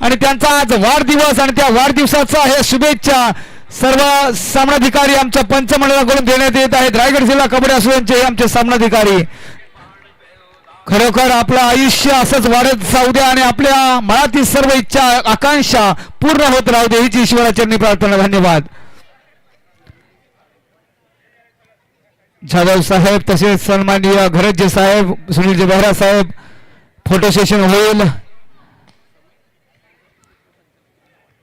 आणि त्यांचा आज वाढदिवस आणि त्या वाढदिवसाचा हे शुभेच्छा सर्व सामनाधिकारी आमच्या पंचमंडळाकडून देण्यात येत आहेत. रायगड जिल्हा कबड्डी असोसिएशनचे हे आमचे सामनाधिकारी. खरोखर आपलं आयुष्य असंच वाढत जाऊ द्या आणि आपल्या मनातील सर्व इच्छा आकांक्षा पूर्ण होत राहू दे हीच ईश्वराचरणी प्रार्थना. धन्यवाद. जाधव साहेब तसेच सन्माननीय घरतजे साहेब सुनीलजी बेहरा साहेब फोटो सेशन होईल.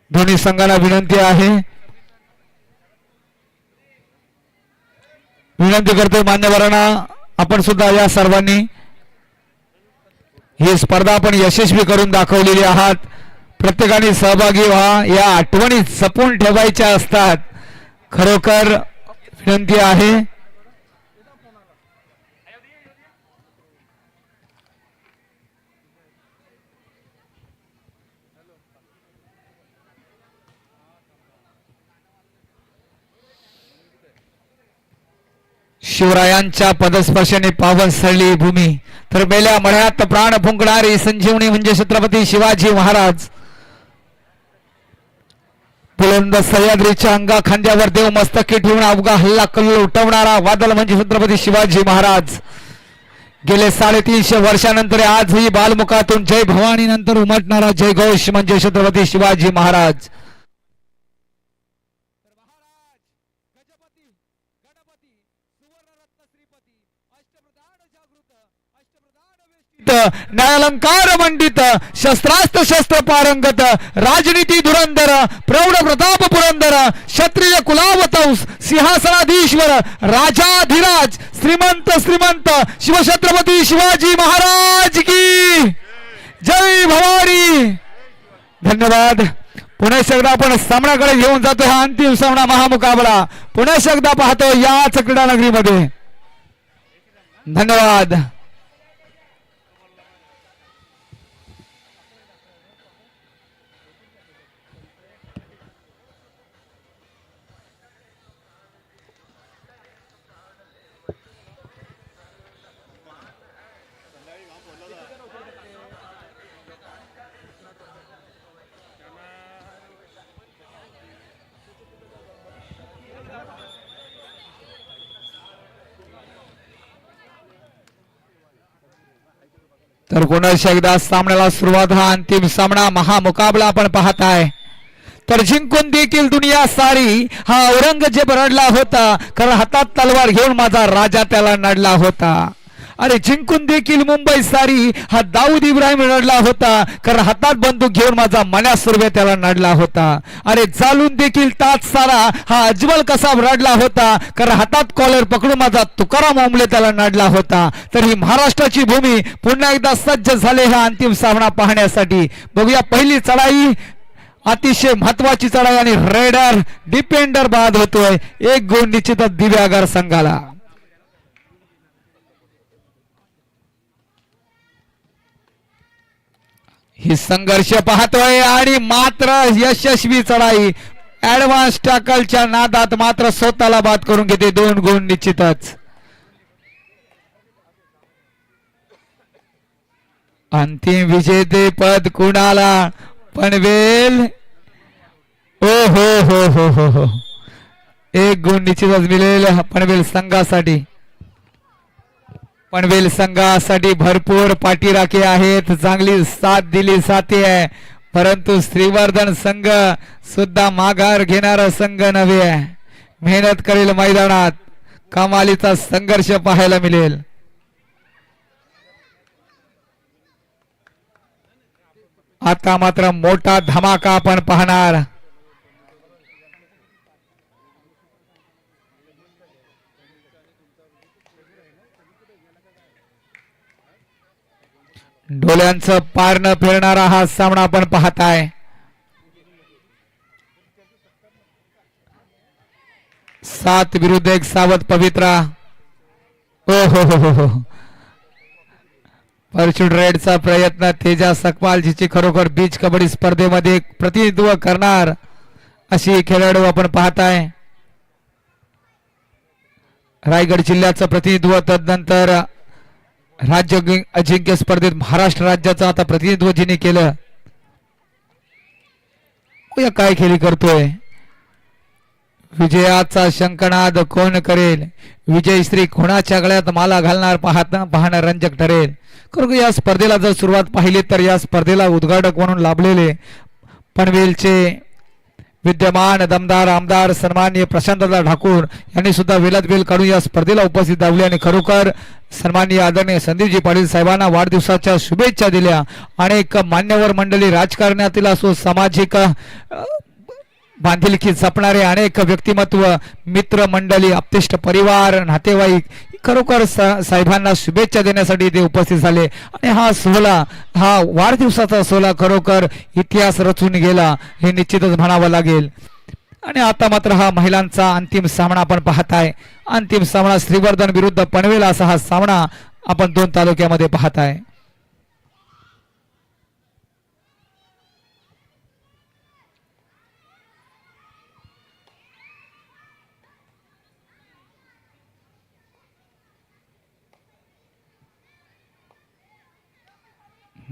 दोन्ही संघाला विनंती आहे. विनंती करतोय मान्यवरांना. आपण सुद्धा या सर्वांनी ही स्पर्धा आपण यशस्वी करून दाखवलेली आहात. प्रत्येकाने सहभागी व्हा. या आठवणी जपून ठेवायच्या असतात. खरोखर विनंती आहे. शिवरायांच्या पदस्पर्शाने पावन सरली भूमी. तर मेल्या मळ्यात प्राण फुंकणारी संजीवनी म्हणजे छत्रपती शिवाजी महाराज. बुलंद सह्याद्रीच्या अंगा खांद्यावर देव मस्तकी ठेवून अवघा हल्ला कल्ल उठवणारा वादल म्हणजे छत्रपती शिवाजी महाराज. गेले साडेतीनशे वर्षानंतर आजही बालमुखातून जय भवानी नंतर उमटणारा जय घोष म्हणजे छत्रपती शिवाजी महाराज. न्यायालंकार मंडित शस्त्रास्त्र शस्त्र पारंगत राजनीती धुरंधर प्रौढ प्रताप पुरंदर क्षत्रिय कुलावतंस सिंहासनाधीश्वर राजाधिराज श्रीमंत श्रीमंत शिवछत्रपती शिवाजी महाराज की। जय भवानी। धन्यवाद. पुन्हा एकदा आपण सामन्याकडे घेऊन जातो हा अंतिम सामना महामुकाबला. पुन्हा एकदा पाहतो याच क्रीडा नगरीमध्ये धन्यवाद. तर पुन्हा एकदा सामन्याला सुरुवात हा अंतिम सामना महामुकाबला आपण पाहताय. तर जिंकून देखील दुनिया सारी हा औरंगजेब रडला होता. कारण हातात तलवार घेऊन माझा राजा त्याला नडला होता. अरे जिंकून देखील मुंबई सारी हा दाऊद इब्राहिम रडला होता. कारण हातात बंदूक घेऊन माझा मन्या सुर्वे त्याला नडला होता. अरे चालून देखील ताज सारा हा अजमल कसाब रडला होता. कारण हातात कॉलर पकडून माझा तुकाराम ओमले त्याला नडला होता. तर ही महाराष्ट्राची भूमी पुन्हा एकदा सज्ज झाले हा अंतिम सामना पाहण्यासाठी. बघूया पहिली चढाई. अतिशय महत्वाची चढाई आणि रेडर डिपेंडर बाद होतोय. एक गुण निश्चितच दिव्यागार संघाला. ही संघर्ष पाहतोय आणि मात्र यशस्वी चढाई. ऍडव्हान्स टॅकलच्या नादात मात्र स्वतःला बाद करून घेते दोन गुण निश्चितच. अंतिम विजेते पद कुणाला? पनवेल. ओ हो, हो हो हो हो हो. एक गुण निश्चितच मिळेल पनवेल संघासाठी. पनवेल संघासाठी भरपूर पाठीराखे आहेत. चांगली साथ दिली साथी आहे परंतु श्रीवर्धन संघ सुद्धा माघार घेणारा संघ नव्हे. आहे मेहनत करेल मैदानात. कमालीचा संघर्ष पाहायला मिळेल. आता मात्र मोठा धमाका आपण पाहणार. डोळ्यांचं पारणं फिरणारा हा सामना आपण पाहताय. सात विरुद्ध एक सावध पवित्रा. ओ हो हो हो हो. परशुट रेडचा प्रयत्न तेजा सकपाल जिची खरोखर बीच कबड्डी स्पर्धेमध्ये प्रतिनिधित्व करणार अशी खेळाडू आपण पाहताय. रायगड जिल्ह्याचं प्रतिनिधित्व तदनंतर राज्य अजिंक्य स्पर्धेत महाराष्ट्र राज्याचं आता प्रतिनिधित्व जिने केलं. काय खेळी करतोय. विजयाचा शंकनाद कोण करेल? विजय स्त्री कोणाच्या गळ्यात माला घालणार पाहता पाहणं रंजक ठरेल. करू या स्पर्धेला जर सुरुवात पाहिली तर या स्पर्धेला उद्घाटक म्हणून लाभलेले पनवेलचे विद्यमान दमदार आमदार सन्मान्य प्रशांतदा ठाकूर यांनी सुद्धा वेलात वेल काढून या स्पर्धेला उपस्थित लावले आणि खरोखर सन्माननीय आदरणीय संदीपजी पाटील साहेबांना वाढदिवसाच्या शुभेच्छा दिल्या. अनेक मान्यवर मंडळी राजकारणातील असो सामाजिक बांधिलकी जपणारे अनेक व्यक्तिमत्व मित्र मंडळी आप्तिष्ट परिवार नातेवाईक खरोखर सा- साहेबांना शुभेच्छा देण्यासाठी ते उपस्थित झाले. आणि हा सोहळा हा वाढदिवसाचा सोहळा खरोखर इतिहास रचून गेला हे निश्चितच म्हणावं लागेल. आणि आता मात्र हा महिलांचा अंतिम सामना आपण पाहताय अंतिम सामना श्रीवर्धन विरुद्ध पनवेल असा हा सामना आपण दोन तालुक्यामध्ये पाहताय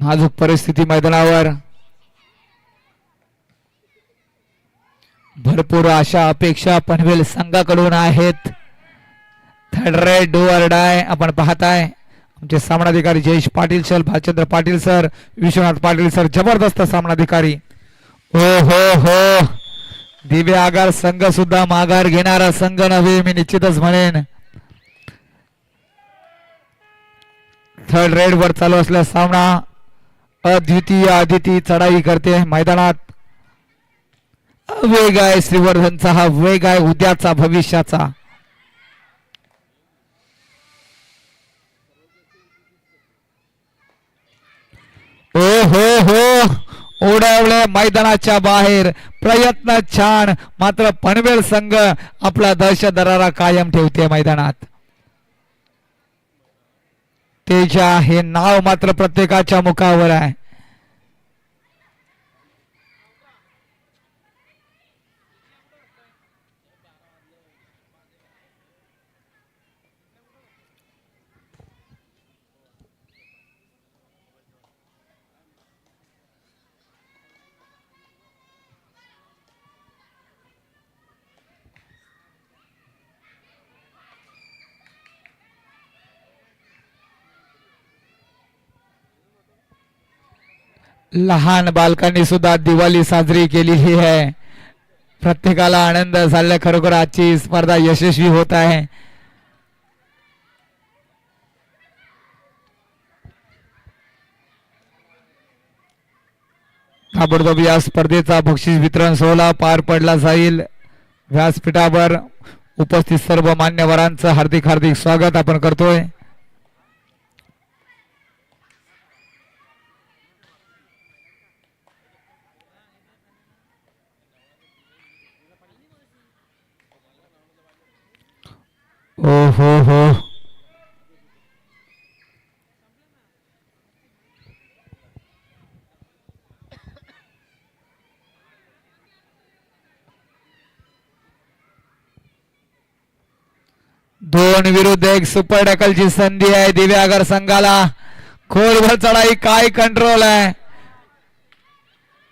नाजूक परिस्थिती मैदानावर. भरपूर आशा अपेक्षा पनवेल संघाकडून आहेत. थर्ड रेड डू डाय आपण पाहताय. आमचे सामनाधिकारी Jayesh Patil sir Bhalchandra Patil sir Vishwanath Patil sir जबरदस्त सामनाधिकारी. हो हो हो. दिव्य आगार संघ सुद्धा माघार घेणारा संघ नव्हे मी निश्चितच म्हणेन. थर्ड रेड वर चालू असलेला सामना. अद्वितीय आदिती चढाई करते मैदानात. वेग आहे श्रीवर्धनचा हा वेग आहे उद्याचा भविष्याचा. ओ हो हो ओढवले मैदानाच्या बाहेर. प्रयत्न छान मात्र पनवेल संघ आपला दहशतदरारा कायम ठेवते मैदानात. तेजा हे नाव मात्र प्रत्येकाच्या मुखावर आहे. लहान बालकांनी सुद्धा दिवाळी साजरी केलेली आहे. प्रत्येकाला आनंद झाला खरोखर आजची स्पर्धा यशस्वी होत आहे. ताबडतोब या स्पर्धेचा बक्षीस वितरण सोहळा पार पडला जाईल. व्यासपीठावर उपस्थित सर्व मान्यवरांचं हार्दिक हार्दिक स्वागत आपण करतोय. ओ हो हो दोन विरुद्ध एक सुपर ची संधी आहे दिव्यागर संघाला. खोलभर चढाई काय कंट्रोल आहे?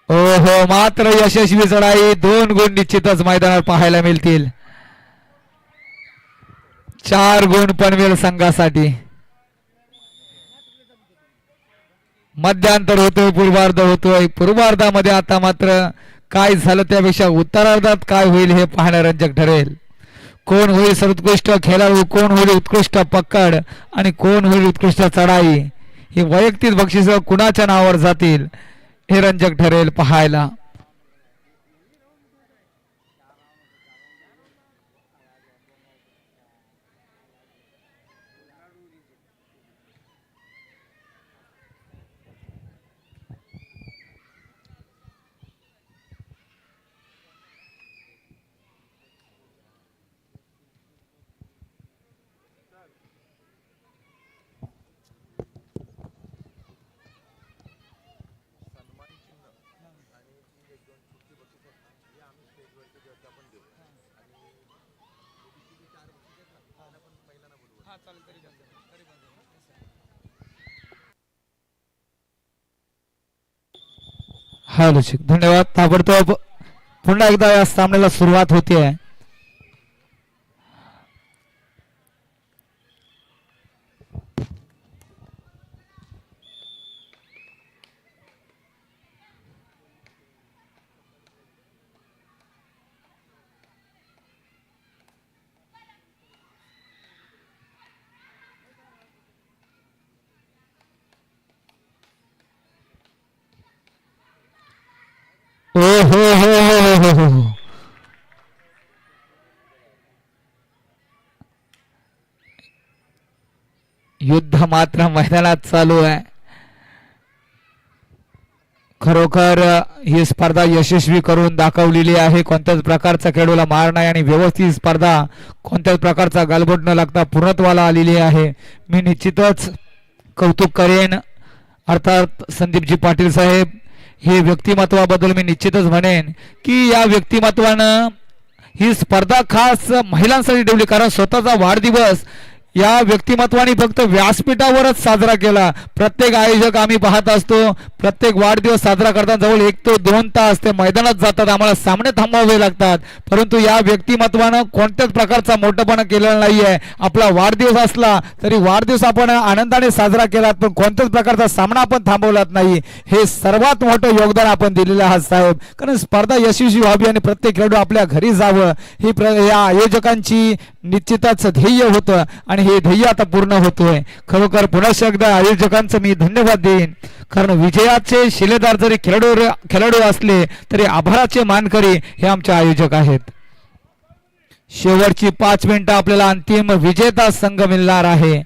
ओ हो मात्र यशस्वी चढाई दोन गुण निश्चितच मैदानात पाहायला मिळतील. चार गुण पनवेल संघासाठी. मध्यांतर होतोय पूर्वार्ध होतोय. पूर्वार्धामध्ये आता मात्र काय झालं त्यापेक्षा उत्तरार्धात काय होईल हे पाहणं रंजक ठरेल. कोण होईल सर्वोत्कृष्ट खेळाडू कोण होईल उत्कृष्ट पकड आणि कोण होईल उत्कृष्ट चढाई? ही वैयक्तिक बक्षिस कुणाच्या नावावर जातील हे रंजक ठरेल पाहायला. हा लक्षित धन्यवाद. ताबडतोब पुन्हा एकदा या सामन्याला सुरुवात होते आहे हो हो हो हो हो हो युद्ध मात्र मैदानात चालू आहे. खरोखर ही स्पर्धा यशस्वी करून दाखवलेली आहे. कोणत्याच प्रकारचा खेळूला मार नाही आणि व्यवस्थित स्पर्धा कोणत्याच प्रकारचा गालबोट न लागता पूर्णत्वाला आलेली आहे. मी निश्चितच कौतुक करेन. अर्थात संदीपजी पाटील साहेब हे व्यक्तिमत्वाबद्दल मी निश्चितच म्हणेन की या व्यक्तिमत्वानं ही स्पर्धा खास महिलांसाठी ठेवली कारण स्वतःचा वाढदिवस या व्यक्तिमत्वाने फक्त व्यासपीठावरच साजरा केला. प्रत्येक आयोजक आम्ही पाहत असतो प्रत्येक वाढदिवस साजरा करताना जवळ एक ते दोन तास ते मैदानात जातात आम्हाला सामने थांबवावे लागतात. परंतु या व्यक्तिमत्वानं कोणत्याच प्रकारचा मोठेपणा केलेला नाही आहे आपला वाढदिवस असला तरी वाढदिवस आपण आनंदाने साजरा केला पण कोणत्याच प्रकारचा सामना आपण थांबवलात नाही. हे सर्वात मोठं योगदान आपण दिलेलं आहात साहेब. कारण स्पर्धा यशस्वी व्हावी आणि प्रत्येक खेळाडू आपल्या घरी जावं. ही प्र या आयोजकांची निश्चितच ध्येय होतं. आणि हे ध्येय आता पूर्ण होतोय. खरोखर पुन्हा एकदा आयोजकांचं मी धन्यवाद देईन. कारण विजयाचे शिलेदार जरी खेळाडू खेळाडू असले तरी आभाराचे मानकरी हे आमचे आयोजक आहेत. शेवटची पाच मिनिटं आपल्याला अंतिम विजेता संघ मिळणार आहे.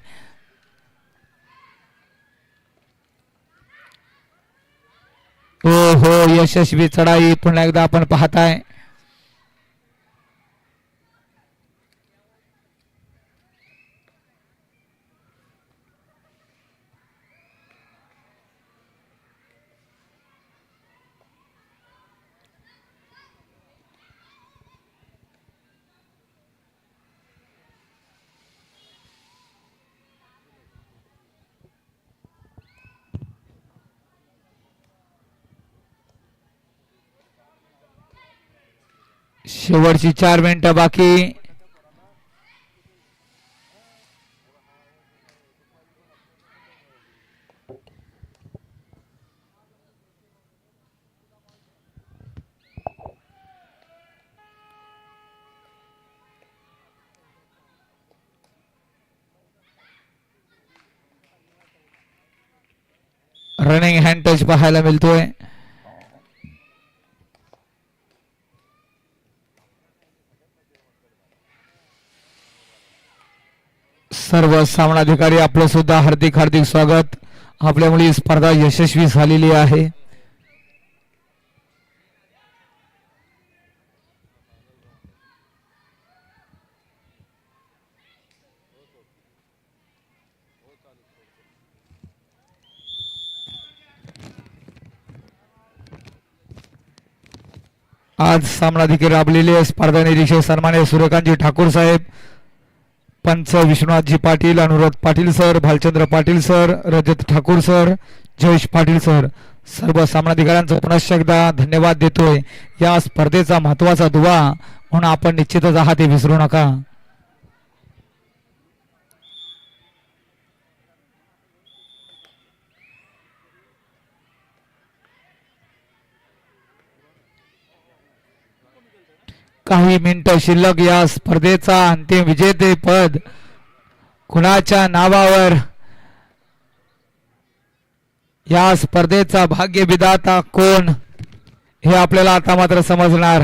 हो हो यशस्वी चढाई पुन्हा एकदा आपण पाहताय. शेवटची चार मिनिटं बाकी. रनिंग हँड टच पाहायला मिळतोय. सामनाधिकारी आपलं सुद्धा हार्दिक हार्दिक स्वागत. आपल्यामुळे ही स्पर्धा यशस्वी झालेली आहे. आज सामनाधिकारी राबलेले स्पर्धा निरीक्षक सन्मान्य सूर्यकांतजी ठाकूर साहेब. पंच Vishwanathji Patil Anuradh Patil sir Bhalchandra Patil sir Rajat Thakur sir Jayesh Patil sir. सर्व सामनाधिकाऱ्यांचं पुनश्च एकदा धन्यवाद देतोय. या स्पर्धेचा महत्त्वाचा दुवा म्हणून आपण निश्चितच आहात हे विसरू नका. काही मिनिटं शिल्लक या स्पर्धेचा अंतिम विजेते पद कुणाच्या नावावर. या स्पर्धेचा भाग्य विधाता कोण हे आपल्याला आता मात्र समजणार.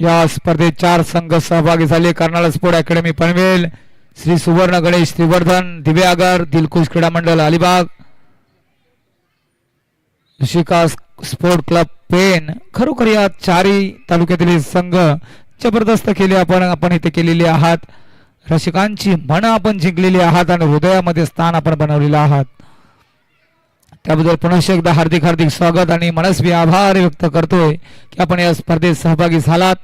या स्पर्धेत चार संघ सहभागी झाले. कर्नाळ स्पोर्ट अकॅडमी पनवेल श्री सुवर्ण गणेश त्रिवर्धन दिव्यागर दिलखुश क्रीडा मंडळ अलिबाग ऋषिका स्पोर्ट क्लब पेन खरोखर या चारही तालुक्यातील संघ जबरदस्त केले आपण आपण इथे केलेले आहात. रसिकांची मन आपण जिंकलेली आहात आणि हृदयामध्ये स्थान आपण बनवलेलं आहात. त्याबद्दल पुन्हा एकदा हार्दिक हार्दिक स्वागत आणि मनस्वी आभार व्यक्त करतोय की आपण या स्पर्धेत सहभागी झालात.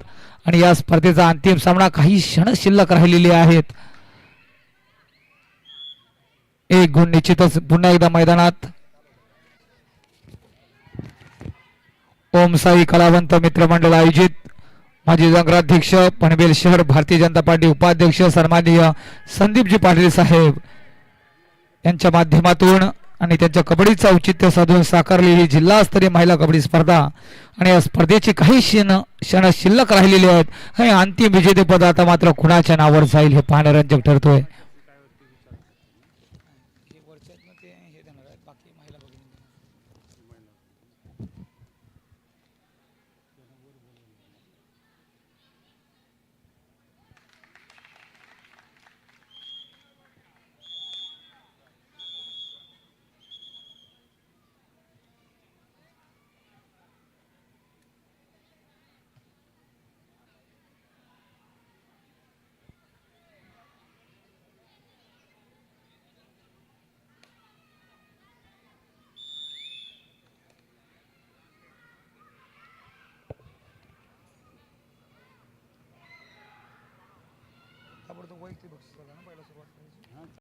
आणि या स्पर्धेचा अंतिम सामना काही क्षण शिल्लक राहिलेले आहेत. एक गुण निश्चितच पुन्हा एकदा मैदानात. ओम साई कलावंत मित्रमंडळ आयोजित माजी नगराध्यक्ष पनवेल शहर भारतीय जनता पार्टी उपाध्यक्ष सन्माननीय संदीपजी पाटील साहेब यांच्या माध्यमातून आणि त्यांच्या कबड्डीचं औचित्य साधून साकारलेली जिल्हास्तरीय महिला कबड्डी स्पर्धा आणि या स्पर्धेची काही क्षण क्षण शिल्लक राहिलेले आहेत. हे अंतिम विजेतेपद आता मात्र कुणाच्या नावावर जाईल हे पाहण्यारंजक ठरतोय. वैयक्तिक बक्षीस ना पहिला सुरुवात करायची.